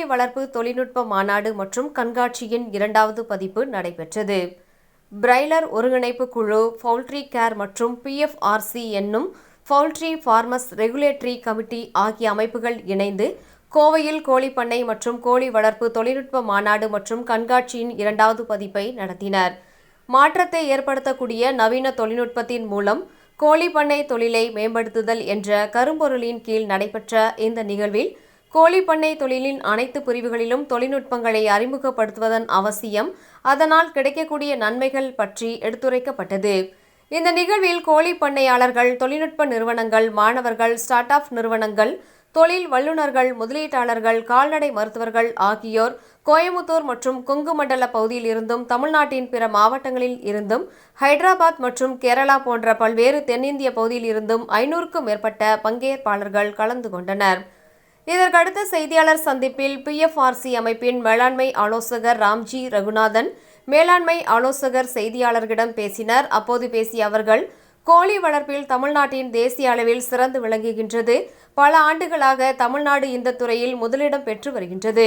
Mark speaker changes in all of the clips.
Speaker 1: கோழி வளர்ப்பு தொழில்நுட்ப மாநாடு மற்றும் கண்காட்சியின் இரண்டாவது பதிப்பு நடைபெற்றது. பிரைலர் ஒருங்கிணைப்பு குழு பவுல்ட்ரி கேர் மற்றும் பிஎஃப்ஆர்சி என்னும் பவுல்ட்ரி ஃபார்மஸ் ரெகுலேட்டரி கமிட்டி ஆகிய அமைப்புகள் இணைந்து கோவையில் கோழிப்பண்ணை மற்றும் கோழி வளர்ப்பு தொழில்நுட்ப மாநாடு மற்றும் கண்காட்சியின் இரண்டாவது பதிப்பை நடத்தினர். மாற்றத்தை ஏற்படுத்தக்கூடிய நவீன தொழில்நுட்பத்தின் மூலம் கோழிப்பண்ணை தொழிலை மேம்படுத்துதல் என்ற கரும்பொருளின் கீழ் நடைபெற்ற இந்த நிகழ்வில் கோழிப்பண்ணை தொழிலின் அனைத்து பிரிவுகளிலும் தொழில்நுட்பங்களை அறிமுகப்படுத்துவதன் அவசியம் அதனால் கிடைக்கக்கூடிய நன்மைகள் பற்றி எடுத்துரைக்கப்பட்டது. இந்த நிகழ்வில் கோழி பண்ணையாளர்கள் தொழில்நுட்ப நிறுவனங்கள் மாணவர்கள் ஸ்டார்ட் அப் நிறுவனங்கள் தொழில் வல்லுநர்கள் முதலீட்டாளர்கள் கால்நடை மருத்துவர்கள் ஆகியோர் கோயமுத்தூர் மற்றும் கொங்கு மண்டல பகுதியில் இருந்தும் தமிழ்நாட்டின் பிற மாவட்டங்களில் இருந்தும் ஹைதராபாத் மற்றும் கேரளா போன்ற பல்வேறு தென்னிந்திய பகுதியில் இருந்தும் ஐநூறுக்கும் மேற்பட்ட பங்கேற்பாளர்கள் கலந்து கொண்டனர். இதற்கடுத்த செய்தியாளர் சந்திப்பில் பிஎஃப்ஆர்சி அமைப்பின் மேலாண்மை ஆலோசகர் ராம்ஜி ரகுநாதன் மேலாண்மை ஆலோசகர் செய்தியாளர்களிடம் பேசினர். அப்போது பேசிய அவர்கள் கோழி வளர்ப்பில் தமிழ்நாட்டின் தேசிய அளவில் சிறந்து விளங்குகின்றது. பல ஆண்டுகளாக தமிழ்நாடு இந்த துறையில் முதலிடம் பெற்று வருகின்றது.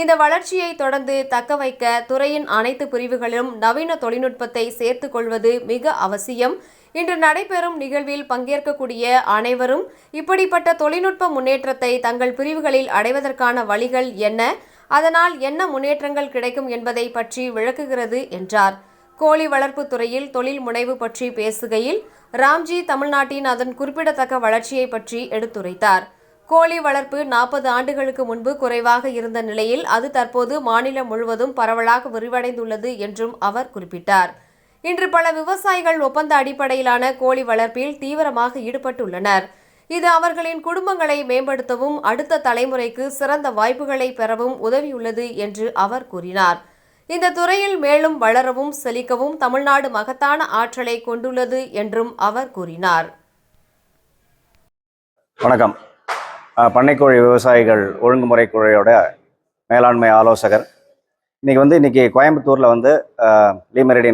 Speaker 1: இந்த வளர்ச்சியை தொடர்ந்து தக்க வைக்க துறையின் அனைத்து பிரிவுகளிலும் நவீன தொழில்நுட்பத்தை சேர்த்துக் கொள்வது மிக அவசியம். இன்று நடைபெறும் நிகழ்வில் பங்கேற்கக்கூடிய அனைவரும் இப்படிப்பட்ட தொழில்நுட்ப முன்னேற்றத்தை தங்கள் பிரிவுகளில் அடைவதற்கான வழிகள் என்ன? அதனால் என்ன முன்னேற்றங்கள் கிடைக்கும் என்பதை பற்றி விளக்குகிறது என்றார். கோழி வளர்ப்பு துறையில் தொழில் முனைவு பற்றி பேசுகையில் ராம்ஜி தமிழ்நாட்டின் அதன் குறிப்பிடத்தக்க வளர்ச்சியை பற்றி எடுத்துரைத்தார். கோழி வளர்ப்பு நாற்பது ஆண்டுகளுக்கு முன்பு குறைவாக இருந்த நிலையில் அது தற்போது மாநிலம் முழுவதும் பரவலாக விரிவடைந்துள்ளது என்றும் அவர் குறிப்பிட்டார். இன்று பல விவசாயிகள் ஒப்பந்த அடிப்படையிலான கோழி வளர்ப்பில் தீவிரமாக ஈடுபட்டுள்ளனர். இது அவர்களின் குடும்பங்களை மேம்படுத்தவும் அடுத்த தலைமுறைக்கு சிறந்த வாய்ப்புகளை பெறவும் உதவியுள்ளது என்று அவர் கூறினார். இந்த துறையில் மேலும் வளரவும் செழிக்கவும் தமிழ்நாடு மகத்தான ஆற்றலை கொண்டுள்ளது என்றும் அவர் கூறினார்.
Speaker 2: வணக்கம். பண்ணைக்கோழி விவசாயிகள் ஒழுங்குமுறை குழையோட மேலாண்மை ஆலோசகர் இன்றைக்கி வந்து இன்றைக்கி கோயம்புத்தூரில் வந்து அஹ்,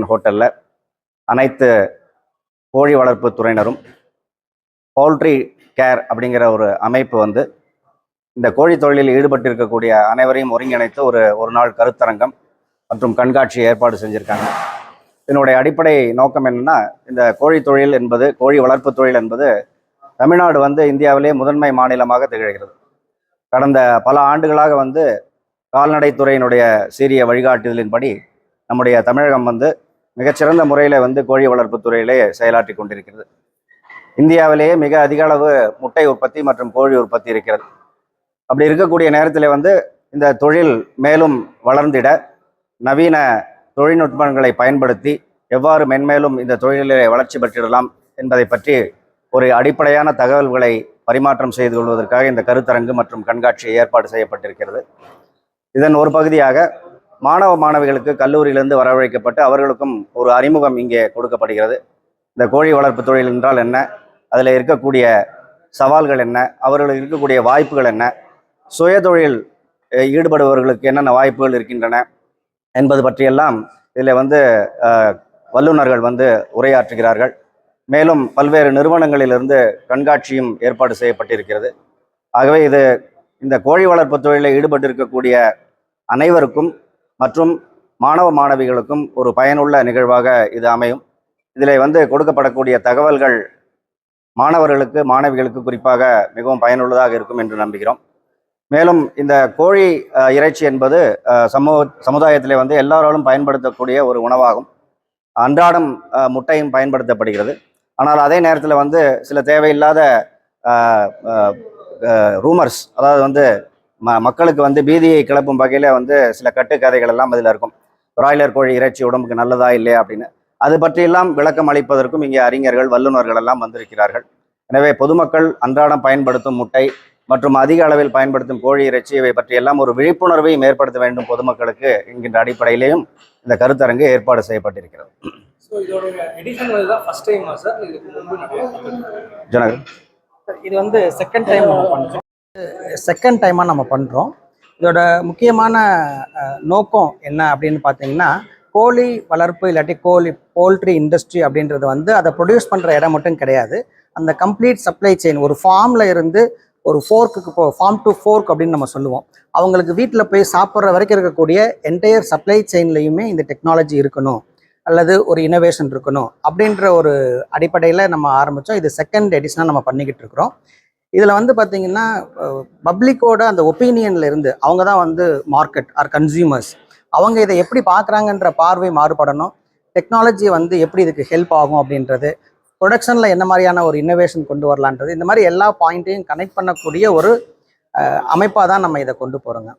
Speaker 2: ஹோட்டலில் அனைத்து கோழி வளர்ப்பு துறையினரும் பவுல்ட்ரி கேர் அப்படிங்கிற ஒரு அமைப்பு வந்து இந்த கோழி தொழிலில் ஈடுபட்டு இருக்கக்கூடிய அனைவரையும் ஒருங்கிணைத்து ஒரு ஒரு நாள் கருத்தரங்கம் மற்றும் கண்காட்சி ஏற்பாடு செஞ்சுருக்காங்க. இதனுடைய அடிப்படை நோக்கம் என்னன்னா இந்த கோழி தொழில் என்பது கோழி வளர்ப்பு தொழில் என்பது தமிழ்நாடு வந்து இந்தியாவிலே முதன்மை மாநிலமாக திகழ்கிறது. கடந்த பல ஆண்டுகளாக வந்து கால்நடைத்துறையினுடைய சீரிய வழிகாட்டுதலின்படி நம்முடைய தமிழகம் வந்து மிகச்சிறந்த முறையில் வந்து கோழி வளர்ப்பு துறையிலே செயலாற்றி கொண்டிருக்கிறது. இந்தியாவிலேயே மிக அதிக அளவு முட்டை உற்பத்தி மற்றும் கோழி உற்பத்தி இருக்கிறது. அப்படி இருக்கக்கூடிய நேரத்தில் வந்து இந்த தொழில் மேலும் வளர்ந்திட நவீன தொழில்நுட்பங்களை பயன்படுத்தி எவ்வாறு மென்மேலும் இந்த தொழிலிலே வளர்ச்சி பெற்றிடலாம் என்பதை பற்றி ஒரு அடிப்படையான தகவல்களை பரிமாற்றம் செய்து கொள்வதற்காக இந்த கருத்தரங்கு மற்றும் கண்காட்சி ஏற்பாடு செய்யப்பட்டிருக்கிறது. இதன் ஒரு பகுதியாக மாணவ மாணவிகளுக்கு கல்லூரியிலிருந்து வரவழைக்கப்பட்டு அவர்களுக்கும் ஒரு அறிமுகம் இங்கே கொடுக்கப்படுகிறது. இந்த கோழி வளர்ப்பு தொழில் என்றால் என்ன? அதில் இருக்கக்கூடிய சவால்கள் என்ன? அவர்களுக்கு இருக்கக்கூடிய வாய்ப்புகள் என்ன? சுயதொழில் ஈடுபடுபவர்களுக்கு என்னென்ன வாய்ப்புகள் இருக்கின்றன என்பது பற்றியெல்லாம் இதில் வந்து வல்லுநர்கள் வந்து உரையாற்றுகிறார்கள். மேலும் பல்வேறு நிறுவனங்களிலிருந்து கண்காட்சியும் ஏற்பாடு செய்யப்பட்டிருக்கிறது. ஆகவே இது இந்த கோழி வளர்ப்பு தொழிலில் ஈடுபட்டிருக்கக்கூடிய அனைவருக்கும் மற்றும் மாணவ மாணவிகளுக்கும் ஒரு பயனுள்ள நிகழ்வாக இது அமையும். இதில் வந்து கொடுக்கப்படக்கூடிய தகவல்கள் மாணவர்களுக்கு மாணவிகளுக்கு குறிப்பாக மிகவும் பயனுள்ளதாக இருக்கும் என்று நம்புகிறோம். மேலும் இந்த கோழி இறைச்சி என்பது சமூக சமுதாயத்தில் வந்து எல்லாராலும் பயன்படுத்தக்கூடிய ஒரு உணவாகும். அன்றாடம் முட்டையும் பயன்படுத்தப்படுகிறது. ஆனால் அதே நேரத்தில் வந்து சில தேவையில்லாத ரூமர்ஸ் அதாவது வந்து ம மக்களுக்கு வந்து பீதியை கிளப்பும் வகையில் வந்து சில கட்டுக்கதைகள் எல்லாம் இதில் இருக்கும். பிராய்லர் கோழி இறைச்சி உடம்புக்கு நல்லதா இல்லையா அப்படின்னு. அது பற்றியெல்லாம் விளக்கம் அளிப்பதற்கும் இங்கே அறிஞர்கள் வல்லுநர்கள் எல்லாம் வந்திருக்கிறார்கள். எனவே பொதுமக்கள் அன்றாடம் பயன்படுத்தும் முட்டை மற்றும் அதிக அளவில் பயன்படுத்தும் கோழி இறைச்சி இவை பற்றியெல்லாம் ஒரு விழிப்புணர்வையும் ஏற்படுத்த வேண்டும் பொதுமக்களுக்கு என்கின்ற அடிப்படையிலேயும் இந்த கருத்தரங்கு ஏற்பாடு செய்யப்பட்டிருக்கிறது? ஜனகர்.
Speaker 3: இது வந்து செகண்ட் டைம் நம்ம பண்ணுறோம் செகண்ட் டைமாக நம்ம பண்ணுறோம் இதோட முக்கியமான நோக்கம் என்ன அப்படின்னு பார்த்தீங்கன்னா கோழி வளர்ப்பு இல்லாட்டி கோழி போல்ட்ரி இண்டஸ்ட்ரி அப்படின்றது வந்து அதை ப்ரொடியூஸ் பண்ணுற இடம் மட்டும் கிடையாது. அந்த கம்ப்ளீட் சப்ளை செயின் ஒரு ஃபார்மில் இருந்து ஒரு ஃபோர்க்குக்கு இப்போ ஃபார்ம் டு ஃபோர்க் அப்படின்னு நம்ம சொல்லுவோம். அவங்களுக்கு வீட்டில் போய் சாப்பிட்ற வரைக்கும் இருக்கக்கூடிய என்டையர் சப்ளை செயின்லையுமே இந்த டெக்னாலஜி இருக்கணும். அல்லது ஒரு இனோவேஷன் இருக்கணும் அப்படின்ற ஒரு அடிப்படையில் நம்ம ஆரம்பித்தோம் இது செகண்ட் எடிஷனாக நம்ம பண்ணிக்கிட்டு இருக்கிறோம். இதில் வந்து பார்த்திங்கன்னா பப்ளிக்கோட அந்த ஒப்பீனியனில் இருந்து அவங்க தான் வந்து மார்க்கெட் ஆர் கன்சியூமர்ஸ் அவங்க இதை எப்படி பார்க்குறாங்கன்ற பார்வை மாறுபடணும். டெக்னாலஜி வந்து எப்படி இதுக்கு ஹெல்ப் ஆகும் அப்படின்றது ப்ரொடக்ஷனில் என்ன மாதிரியான ஒரு இன்னோவேஷன் கொண்டு வரலான்றது இந்த மாதிரி எல்லா பாயிண்ட்டையும் கனெக்ட் பண்ணக்கூடிய ஒரு அமைப்பாக தான் நம்ம இதை கொண்டு போகிறோங்க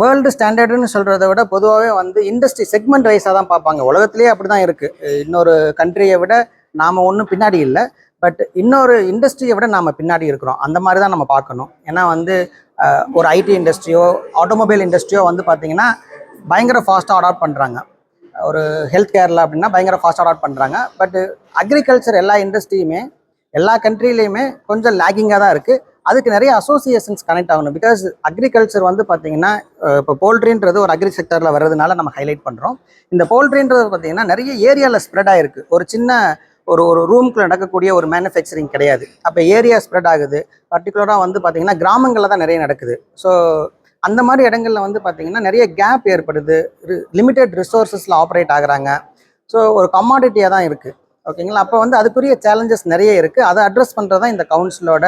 Speaker 3: வேர்ல்டு ஸ்டாண்டர்டுன்னு சொல்கிறத விட பொதுவாகவே வந்து இண்டஸ்ட்ரி செக்மெண்ட் வைஸாக தான் பார்ப்பாங்க. உலகத்திலேயே அப்படி தான் இருக்குது இன்னொரு கண்ட்ரியை விட நாம் ஒன்றும் பின்னாடி இல்லை. பட் இன்னொரு இண்டஸ்ட்ரியை விட நாம் பின்னாடி இருக்கிறோம். அந்த மாதிரி தான் நம்ம பார்க்கணும். ஏன்னா வந்து ஒரு ஐடி இண்டஸ்ட்ரியோ ஆட்டோமொபைல் இண்டஸ்ட்ரியோ வந்து பார்த்தீங்கன்னா பயங்கர ஃபாஸ்ட்டாக அடாப்ட் பண்ணுறாங்க ஒரு ஹெல்த் கேரில் அப்படின்னா பயங்கர ஃபாஸ்ட்டாக அடாப்ட் பண்ணுறாங்க பட் அக்ரிகல்ச்சர் எல்லா இண்டஸ்ட்ரியுமே எல்லா கண்ட்ரிலையுமே கொஞ்சம் லேகிங்காக தான் இருக்குது அதுக்கு நிறைய அசோசியேஷன்ஸ் கனெக்ட் ஆகணும். பிகாஸ் அக்ரிகல்ச்சர் வந்து பார்த்தீங்கன்னா இப்போ போல்ட்ரின்றது ஒரு அக்ரி செக்டரில் வர்றதுனால நம்ம ஹைலைட் பண்ணுறோம் இந்த போல்ட்ரின்றது பார்த்தீங்கன்னா நிறைய ஏரியாவில் ஸ்ப்ரெட் ஆகிருக்கு ஒரு சின்ன ஒரு ஒரு ரூம்குள்ள நடக்கக்கூடிய ஒரு மேனுஃபேக்சரிங் கிடையாது. அப்போ ஏரியா ஸ்ப்ரெட் ஆகுது. பர்டிகுலராக வந்து பார்த்தீங்கன்னா கிராமங்களில் தான் நிறைய நடக்குது. ஸோ அந்த மாதிரி இடங்கள்ல வந்து பார்த்தீங்கன்னா நிறைய கேப் ஏற்படுது. லிமிட்டெட் ரிசோர்ஸஸில் ஆப்ரேட் ஆகுறாங்க. ஸோ ஒரு கமாடிட்டியாக தான் இருக்குது ஓகேங்களா அப்போ வந்து அதுக்குரிய சேலஞ்சஸ் நிறைய இருக்குது அதை அட்ரஸ் பண்ணுறது தான் இந்த கவுன்சிலோட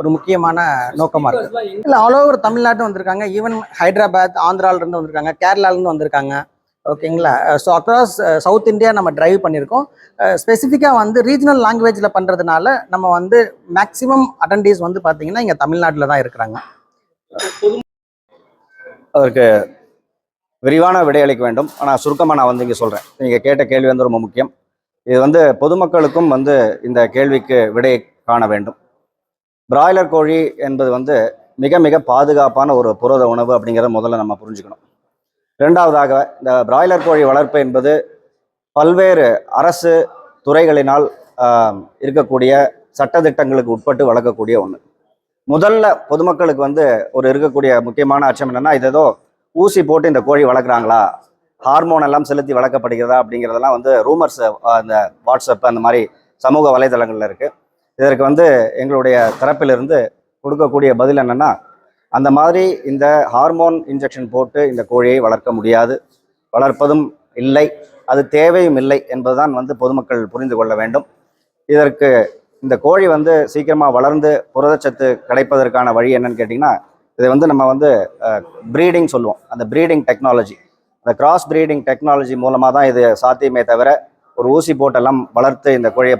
Speaker 3: ஒரு முக்கியமான நோக்கமாக இருக்குது இல்லை ஆல் ஓவர் தமிழ்நாட்டு வந்திருக்காங்க. ஈவன் ஹைதராபாத் ஆந்திராவிலேருந்து வந்திருக்காங்க. கேரளாலேருந்து வந்திருக்காங்க. ஓகேங்களா ஸோ அக்ராஸ் சவுத் இந்தியா நம்ம டிரைவ் பண்ணியிருக்கோம். ஸ்பெசிஃபிக்காக வந்து ரீஜனல் லாங்குவேஜில் பண்ணுறதுனால நம்ம வந்து மேக்ஸிமம் அட்டண்டீஸ் வந்து பார்த்தீங்கன்னா இங்கே தமிழ்நாட்டில் தான் இருக்கிறாங்க.
Speaker 2: அதற்கு விரிவான விடையளிக்க வேண்டும். ஆனால் சுருக்கமாக நான் வந்து இங்கே சொல்கிறேன் நீங்கள் கேட்ட கேள்வி வந்து ரொம்ப முக்கியம். இது வந்து பொதுமக்களுக்கும் வந்து இந்த கேள்விக்கு விடை காண வேண்டும். பிராய்லர் கோழி என்பது வந்து மிக மிக பாதுகாப்பான ஒரு புரத உணவு அப்படிங்கிறத முதல்ல நம்ம புரிஞ்சுக்கணும். ரெண்டாவதாக இந்த பிராய்லர் கோழி வளர்ப்பு என்பது பல்வேறு அரசு துறைகளினால் இருக்கக்கூடிய சட்டத்திட்டங்களுக்கு உட்பட்டு வளர்க்கக்கூடிய ஒன்று முதல்ல பொதுமக்களுக்கு வந்து ஒரு இருக்கக்கூடிய முக்கியமான அச்சம் என்னென்னா இது ஏதோ ஊசி போட்டு இந்த கோழி வளர்க்குறாங்களா? ஹார்மோன் எல்லாம் செலுத்தி வளர்க்கப்படுகிறதா அப்படிங்கிறதெல்லாம் வந்து ரூமர்ஸ் அந்த வாட்ஸ்அப் அந்த மாதிரி சமூக வலைதளங்களில் இருக்குது இதற்கு வந்து எங்களுடைய தரப்பிலிருந்து கொடுக்கக்கூடிய பதில் என்னென்னா அந்த மாதிரி இந்த ஹார்மோன் இன்ஜெக்ஷன் போட்டு இந்த கோழியை வளர்க்க முடியாது வளர்ப்பதும் இல்லை அது தேவையும் இல்லை என்பதுதான் வந்து பொதுமக்கள் புரிந்து கொள்ள வேண்டும். இதற்கு இந்த கோழி வந்து சீக்கிரமாக வளர்ந்து புரதச்சத்து கிடைப்பதற்கான வழி என்னன்னு கேட்டிங்கன்னா இதை வந்து நம்ம வந்து ப்ரீடிங் சொல்லுவோம். அந்த ப்ரீடிங் டெக்னாலஜி அந்த கிராஸ் ப்ரீடிங் டெக்னாலஜி மூலமாக தான் இது சாத்தியமே தவிர ஒரு ஊசி போட்டெல்லாம் வளர்த்து இந்த கோழியை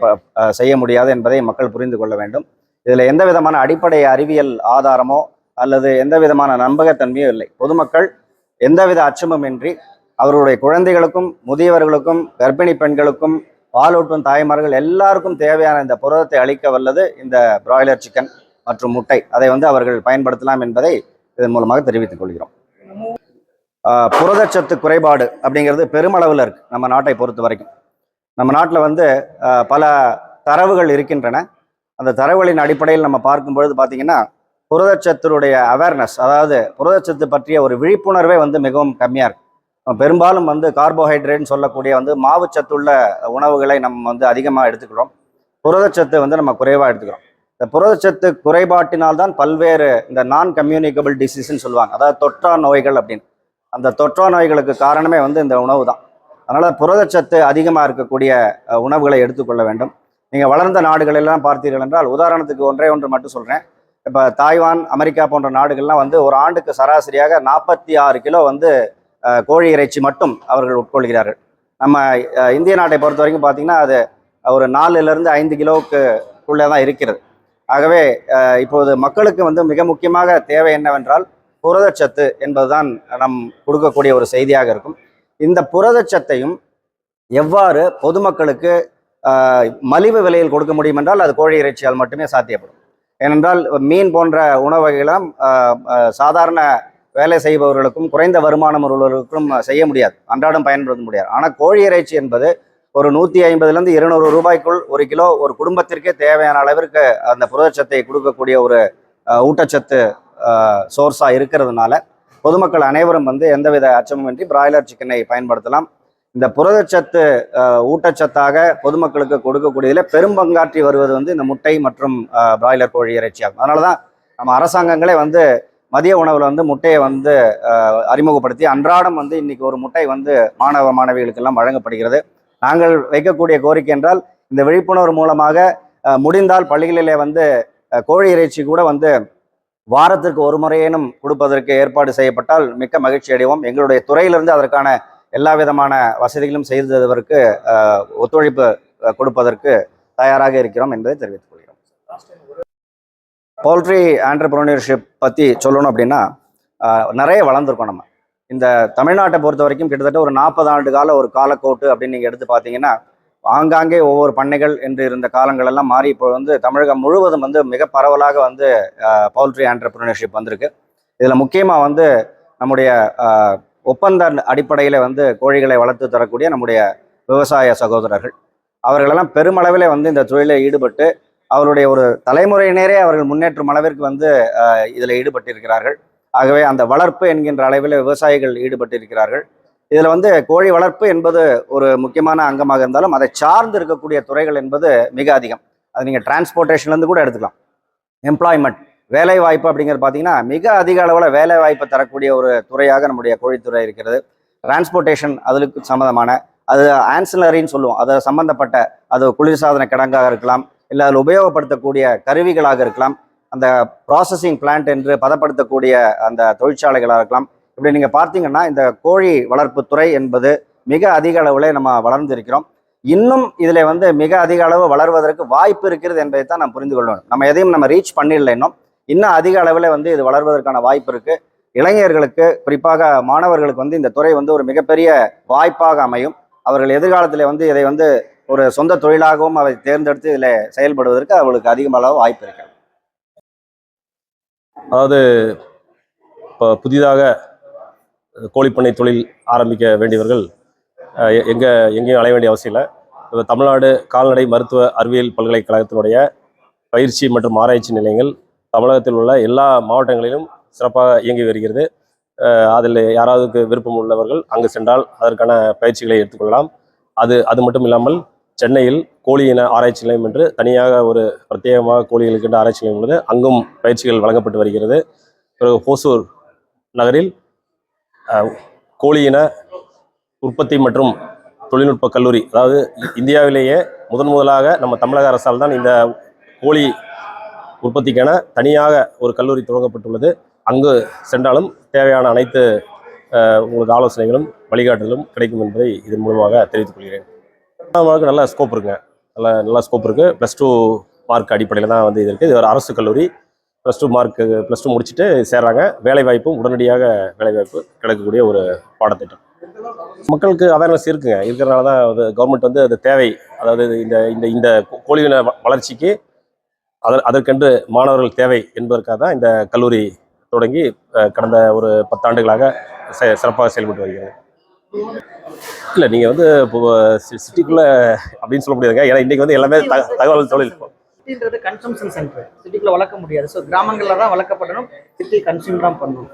Speaker 2: செய்ய முடியாது என்பதை மக்கள் புரிந்து கொள்ள வேண்டும். இதில் எந்த விதமான அடிப்படை அறிவியல் ஆதாரமோ அல்லது எந்த விதமான நம்பகத்தன்மையோ இல்லை. பொதுமக்கள் எந்தவித அச்சமுமின்றி அவர்களுடைய குழந்தைகளுக்கும் முதியவர்களுக்கும் கர்ப்பிணி பெண்களுக்கும் பாலூட்டும் தாய்மார்கள் எல்லாருக்கும் தேவையான இந்த புரதத்தை அளிக்க வல்லது இந்த பிராய்லர் சிக்கன் மற்றும் முட்டை. அதை வந்து அவர்கள் பயன்படுத்தலாம் என்பதை இதன் மூலமாக தெரிவித்துக் கொள்கிறோம். புரதச்சத்து குறைபாடு அப்படிங்கிறது பெருமளவில் இருக்கு நம்ம நாட்டை பொறுத்த வரைக்கும். நம்ம நாட்டில் வந்து பல தரவுகள் இருக்கின்றன. அந்த தரவுகளின் அடிப்படையில் நம்ம பார்க்கும் பொழுது புரதச்சத்தினுடைய அவேர்னஸ் அதாவது புரதச்சத்து பற்றிய ஒரு விழிப்புணர்வே வந்து மிகவும் கம்மியாக இருக்கு. பெரும்பாலும் வந்து கார்போஹைட்ரேட்னு சொல்லக்கூடிய வந்து மாவுச்சத்துள்ள உணவுகளை நம்ம வந்து அதிகமாக எடுத்துக்கிறோம். புரதச்சத்து வந்து நம்ம குறைவாக எடுத்துக்கிறோம். இந்த புரதச்சத்து குறைபாட்டினால்தான் பல்வேறு இந்த நான் கம்யூனிகபிள் டிசீஸ்ன்னு சொல்லுவாங்க. அதாவது தொற்றா நோய்கள் அப்படின்னு. அந்த தொற்றா நோய்களுக்கு காரணமே வந்து இந்த உணவு தான் அதனால் புரதச்சத்து அதிகமாக இருக்கக்கூடிய உணவுகளை எடுத்துக்கொள்ள வேண்டும். நீங்கள் வளர்ந்த நாடுகளெல்லாம் பார்த்தீர்கள் என்றால் உதாரணத்துக்கு ஒன்றே ஒன்று மட்டும் சொல்கிறேன் இப்போ தாய்வான் அமெரிக்கா போன்ற நாடுகள்லாம் வந்து ஒரு ஆண்டுக்கு சராசரியாக நாற்பத்தி ஆறு கிலோ வந்து கோழி இறைச்சி மட்டும் அவர்கள் உட்கொள்கிறார்கள். நம்ம இந்திய நாட்டை பொறுத்த வரைக்கும் பார்த்தீங்கன்னா அது ஒரு நாலுலேருந்து ஐந்து கிலோவுக்கு உள்ளே தான் இருக்கிறது. ஆகவே இப்போது மக்களுக்கு வந்து மிக முக்கியமாக தேவை என்னவென்றால் புரதச்சத்து என்பதுதான் நம் கொடுக்கக்கூடிய ஒரு செய்தியாக இருக்கும். இந்த புரதச்சத்தையும் எவ்வாறு பொதுமக்களுக்கு மலிவு விலையில் கொடுக்க முடியும் என்றால் அது கோழி இறைச்சியால் மட்டுமே சாத்தியப்படும். ஏனென்றால் மீன் போன்ற உணவு சாதாரண வேலை செய்பவர்களுக்கும் குறைந்த வருமானம் உள்ளவர்களுக்கும் செய்ய முடியாது. அன்றாடம் பயன்படுத்த முடியாது. ஆனால் கோழி இறைச்சி என்பது ஒரு நூற்றி ஐம்பதுலேருந்து இருநூறு ரூபாய்க்குள் ஒரு கிலோ ஒரு குடும்பத்திற்கே தேவையான அளவிற்கு அந்த புரதச்சத்தை கொடுக்கக்கூடிய ஒரு ஊட்டச்சத்து சோர்ஸாக இருக்கிறதுனால பொதுமக்கள் அனைவரும் வந்து எந்தவித அச்சமுமின்றி பிராய்லர் சிக்கனை பயன்படுத்தலாம். இந்த புரதச்சத்து ஊட்டச்சத்தாக பொதுமக்களுக்கு கொடுக்கக்கூடியதில் பெரும் பங்காற்றி வருவது வந்து இந்த முட்டை மற்றும் பிராய்லர் கோழி இறைச்சியாகும். அதனால தான் நம்ம அரசாங்கங்களே வந்து மதிய உணவில் வந்து முட்டையை வந்து அறிமுகப்படுத்தி அன்றாடம் வந்து இன்னைக்கு ஒரு முட்டை வந்து மாணவ மாணவிகளுக்கெல்லாம் வழங்கப்படுகிறது. நாங்கள் வைக்கக்கூடிய கோரிக்கை என்றால் இந்த விழிப்புணர்வு மூலமாக முடிந்தால் பள்ளிகளிலே வந்து கோழி இறைச்சி கூட வந்து வாரத்திற்கு ஒரு முறையேனும் கொடுப்பதற்கு ஏற்பாடு செய்யப்பட்டால் மிக்க மகிழ்ச்சி அடைவோம். எங்களுடைய துறையிலிருந்து அதற்கான எல்லா விதமான வசதிகளும் செய்து ஒத்துழைப்பு கொடுப்பதற்கு தயாராக இருக்கிறோம் என்பதை தெரிவித்துக் கொள்கிறோம். பவுல்ட்ரி ஆண்டர்பிரினர்ஷிப் பற்றி சொல்லணும் அப்படின்னா நிறைய வளர்ந்துருக்கோம் நம்ம. இந்த தமிழ்நாட்டை பொறுத்த வரைக்கும் கிட்டத்தட்ட ஒரு நாற்பது ஆண்டு கால ஒரு காலக்கோட்டு அப்படின்னு நீங்கள் எடுத்து பார்த்தீங்கன்னா ஆங்காங்கே ஒவ்வொரு பண்ணைகள் என்று இருந்த காலங்கள் எல்லாம் மாறி இப்போ வந்து தமிழகம் முழுவதும் வந்து மிக பரவலாக வந்து பவுல்ட்ரி ஆண்டர்பிரினர்ஷிப் வந்திருக்கு. இதில் முக்கியமாக வந்து நம்முடைய ஒப்பந்த அடிப்படையில் வந்து கோழிகளை வளர்த்து தரக்கூடிய நம்முடைய விவசாய சகோதரர்கள். அவர்களெல்லாம் பெருமளவில் வந்து இந்த தொழிலில் ஈடுபட்டு அவருடைய ஒரு தலைமுறையினரே அவர்கள் முன்னேற்றும் அளவிற்கு வந்து இதில் ஈடுபட்டிருக்கிறார்கள். ஆகவே அந்த வளர்ப்பு என்கின்ற அளவில் விவசாயிகள் ஈடுபட்டிருக்கிறார்கள். இதில் வந்து கோழி வளர்ப்பு என்பது ஒரு முக்கியமான அங்கமாக இருந்தாலும் அதை சார்ந்து இருக்கக்கூடிய துறைகள் என்பது மிக அதிகம். அது நீங்கள் டிரான்ஸ்போர்ட்டேஷன்லேருந்து கூட எடுத்துக்கலாம். எம்ப்ளாய்மெண்ட் வேலை வாய்ப்பு அப்படிங்கிறது பார்த்தீங்கன்னா மிக அதிக அளவில் வேலை வாய்ப்பு தரக்கூடிய ஒரு துறையாக நம்முடைய கோழித்துறை இருக்கிறது. டிரான்ஸ்போர்ட்டேஷன் அதுக்கு சம்மந்தமான அது ஆன்சிலரின்னு சொல்லுவோம். அது சம்மந்தப்பட்ட அது குளிர்சாதன கிடங்காக இருக்கலாம் இல்லை அதில் உபயோகப்படுத்தக்கூடிய கருவிகளாக இருக்கலாம். அந்த ப்ராசஸிங் பிளான்ட் என்று பதப்படுத்தக்கூடிய அந்த தொழிற்சாலைகளாக இருக்கலாம். இப்படி நீங்கள் பார்த்தீங்கன்னா இந்த கோழி வளர்ப்பு துறை என்பது மிக அதிக அளவில் நம்ம வளர்ந்து இருக்கிறோம் இன்னும் இதில் வந்து மிக அதிக அளவு வளர்வதற்கு வாய்ப்பு இருக்கிறது என்பதை தான் நம்ம புரிந்து கொள்ளணும். நம்ம எதையும் நம்ம ரீச் பண்ணிடல இன்னும். இன்னும் அதிக அளவில் வந்து இது வளர்வதற்கான வாய்ப்பு இருக்குது இளைஞர்களுக்கு குறிப்பாக மாணவர்களுக்கு வந்து இந்த துறை வந்து ஒரு மிகப்பெரிய வாய்ப்பாக அமையும். அவர்கள் எதிர்காலத்தில் வந்து இதை வந்து ஒரு சொந்த தொழிலாகவும் அதை தேர்ந்தெடுத்து இதில் செயல்படுவதற்கு அவர்களுக்கு அதிக அளவு வாய்ப்பு இருக்கு.
Speaker 4: அதாவது இப்போ புதிதாக கோழிப்பண்ணை தொழில் ஆரம்பிக்க வேண்டியவர்கள் எங்கே எங்கேயும் அலைய வேண்டிய அவசியம் இல்லை. இப்போ தமிழ்நாடு கால்நடை மருத்துவ அறிவியல் பல்கலைக்கழகத்தினுடைய பயிற்சி மற்றும் ஆராய்ச்சி நிலையங்கள் தமிழகத்தில் உள்ள எல்லா மாவட்டங்களிலும் சிறப்பாக இயங்கி வருகிறது. அதில் யாராவதுக்கு விருப்பம் உள்ளவர்கள் அங்கு சென்றால் அதற்கான பயிற்சிகளை எடுத்துக்கொள்ளலாம் அது அது மட்டும் இல்லாமல் சென்னையில் கோழி இன ஆராய்ச்சி நிலையம் என்று தனியாக ஒரு பிரத்யேகமாக கோழிகளுக்கு ஆராய்ச்சி நிலையம் உள்ளது. அங்கும் பயிற்சிகள் வழங்கப்பட்டு வருகிறது. பிறகு ஹோசூர் நகரில் கோழியின உற்பத்தி மற்றும் தொழில்நுட்ப கல்லூரி அதாவது இந்தியாவிலேயே முதன் முதலாக நம்ம தமிழக அரசால் தான் இந்த கோழி உற்பத்திக்கான தனியாக ஒரு கல்லூரி துவங்கப்பட்டுள்ளது. அங்கு சென்றாலும் தேவையான அனைத்து உங்களுக்கு ஆலோசனைகளும் வழிகாட்டுதலும் கிடைக்கும் என்பதை இதன் மூலமாக தெரிவித்துக் கொள்கிறேன். மாணவர்களுக்கு நல்ல ஸ்கோப் இருக்குங்க. நல்ல நல்ல ஸ்கோப் இருக்குது ப்ளஸ் டூ மார்க் அடிப்படையில் தான் வந்து இது இருக்குது இது ஒரு அரசு கல்லூரி. Plus two mark plus two முடிச்சுட்டு சேர்றாங்க. வேலைவாய்ப்பும் உடனடியாக வேலைவாய்ப்பு கிடைக்கக்கூடிய ஒரு பாடத்திட்டம். மக்களுக்கு அவேர்னஸ் இருக்குங்க. இருக்கிறனால தான் அது கவர்மெண்ட் வந்து அது தேவை. அதாவது இந்த இந்த இந்த கோழியின வ- வளர்ச்சிக்கு அதற் அதற்கென்று மாணவர்கள் தேவை என்பதற்காக தான் இந்த கல்லூரி தொடங்கி கடந்த ஒரு பத்தாண்டுகளாக செ- சிறப்பாக செயல்பட்டு வருகிறது. இல்லை நீங்கள் வந்து இப்போ சிட்டிக்குள்ளே அப்படின்னு சொல்ல முடியாதுங்க. ஏன்னா இன்றைக்கி வந்து எல்லாமே த தகவல் தொழில்
Speaker 3: சிட்டின்றது கன்சம்ஷன் சென்டர் சிட்டிக்குள்ள வளர்க்க முடியாது. ஸோ கிராமங்களில் தான் வளர்க்கப்படணும் சிட்டி கன்சியூம் தான் பண்ணணும்.